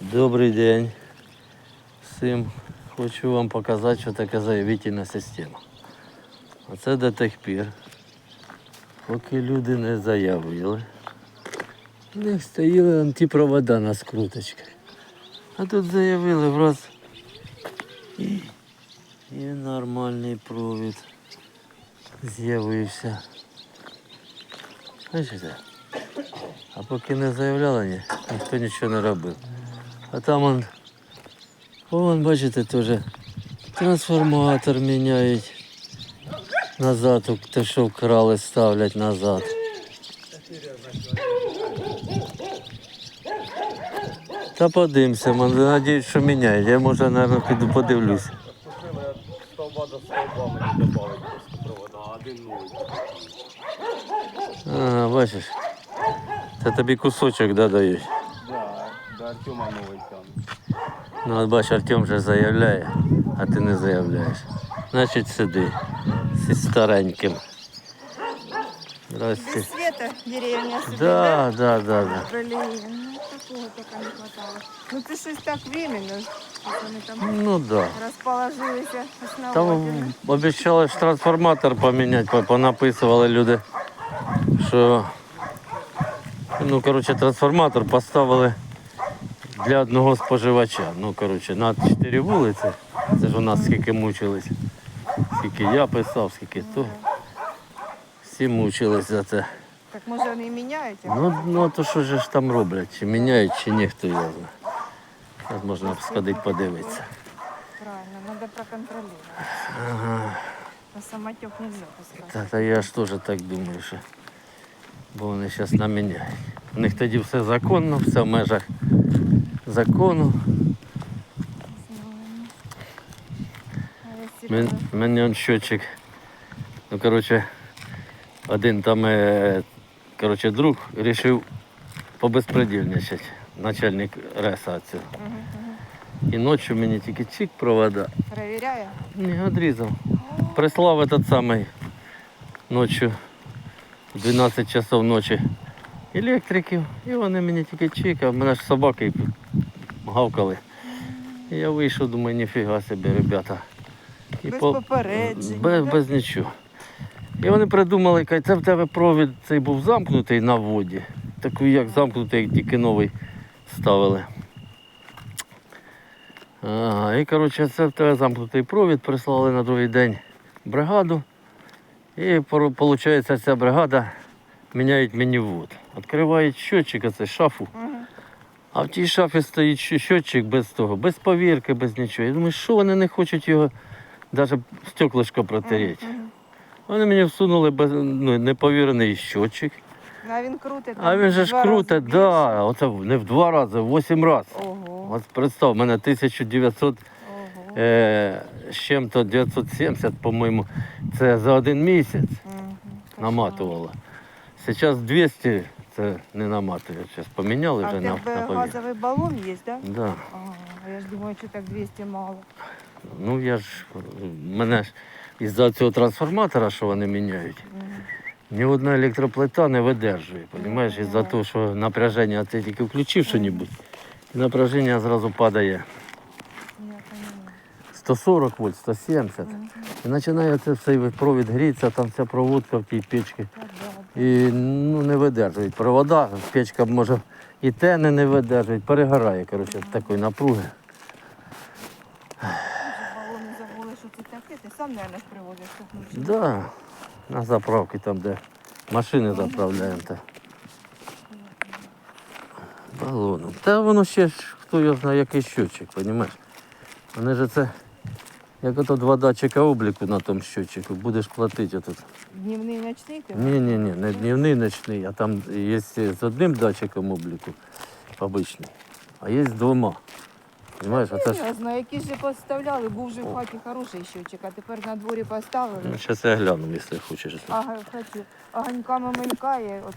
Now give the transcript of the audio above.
Добрий день. Всім хочу вам показати, що таке заявительна система. Оце до тих пір, поки люди не заявили. У них стояли антипровода на скруточках. А тут заявили враз. І, і нормальний провід з'явився. Бачите? А поки не заявляли, ні, ніхто нічого не робив. А там он, вон, бачите, теж трансформатор міняють назад, те, що вкрали, ставлять назад. Та подивимося, надіюсь, що міняють. Я може, мабуть, піду подивлюся. Попросили стовба до стовба мені бачиш. Це тобі кусочок да, дають. Да, до Артема новий там. Ну, от бач, Артем вже заявляє, а ти не заявляєш. Значить, сиди зі стареньким. Здрасте. Без света деревня собі, Да, да, да, да. Блін, ну такого поки не хватало. Ну це щось так временно, що вони там Ну да. розположилися Там основательно. обіцяли ж трансформатор поміняти, по- понаписували люди, що ну, коротше, трансформатор поставили для одного споживача. Ну, коротше, на чотири вулиці. Це ж у нас скільки мучились. Скільки я писав, скільки то. Всі мучились за це. Так може вони і міняють? Ну, ну то що ж там роблять? Чи міняють, чи ні, хто його знає. Зараз можна б сходити подивитися. Правильно, треба проконтролювати. Ага. На самотек нельзя пускати. Та, та я ж теж так думаю, що бо вони зараз наміняють. У них тоді все законно, все в межах закону. А Мен, мене он счетчик. Ну, коротше, один там, е, коротше, друг вирішив побезпредельничати, начальник РЕСа цього. І ночі мені тільки чик провода. Перевіряє? Не, отрезал. Прислав этот самый ночью, 12 часов ночі електриків. І вони мені тільки чекав, мене ж собаки гавкали. І я вийшов, думаю, ніфіга собі, ребята. І Без попереджень, Без, без нічого. І вони придумали, кажуть, це в тебе провід цей був замкнутий на воді. Такий, як замкнутий, як тільки новий ставили. Ага, і коротше, це в тебе замкнутий провід, прислали на другий день бригаду. І виходить, ця бригада міняють мені вод. Відкривають щотчик, оце шафу. А в тій шафі стоїть щотчик без того, без повірки, без нічого. Я думаю, що вони не хочуть його навіть стеклишко протереть. Вони мені всунули без, ну, неповірений щотчик. А він крутить. А він же ж крутить, да, оце не в два рази, в вісім разів. От представ, в мене 1900 ого. е, з чим-то 970, по-моєму, це за один місяць наматувало. Зараз 200 це не наматує. Зараз поміняли А вже на, на газовий балон є, так? Да? Да. А я ж думаю, що так 200 мало. Ну я ж мене ж із-за цього трансформатора, що вони міняють, ні одна електроплита не видержує. Розумієш, із-за того, що напряження, ти тільки включив щось, і напряження зразу падає 140 вольт, 170. Мгм. І починає це цей провід грітися, там вся проводка в тій печці. І ну, не видержують. Провода, печка може і тени не видержують, перегорає, коротше, такої напруги. Балони забули, що це таке. Ти сам, мабуть, привозиш тут. Да, на заправки там, де машини заправляємо. Та. Балоном. Та воно ще ж, хто його знає, який щотчик, розумієш? Вони ж це, як ото два датчика обліку на тому щотчику, будеш платити отут. Днівний ночний ти? Ні, ні, ні, не дневний, ночний, а там є з одним датчиком обліку обичний, а є з двома. Понимаєш, оце ж. Я знаю, які ж поставляли, був же в хаті хороший щочик, а тепер на дворі поставили. Ну, зараз я гляну, якщо хочеш. Ага, хочу. Огоньками мелькає, оце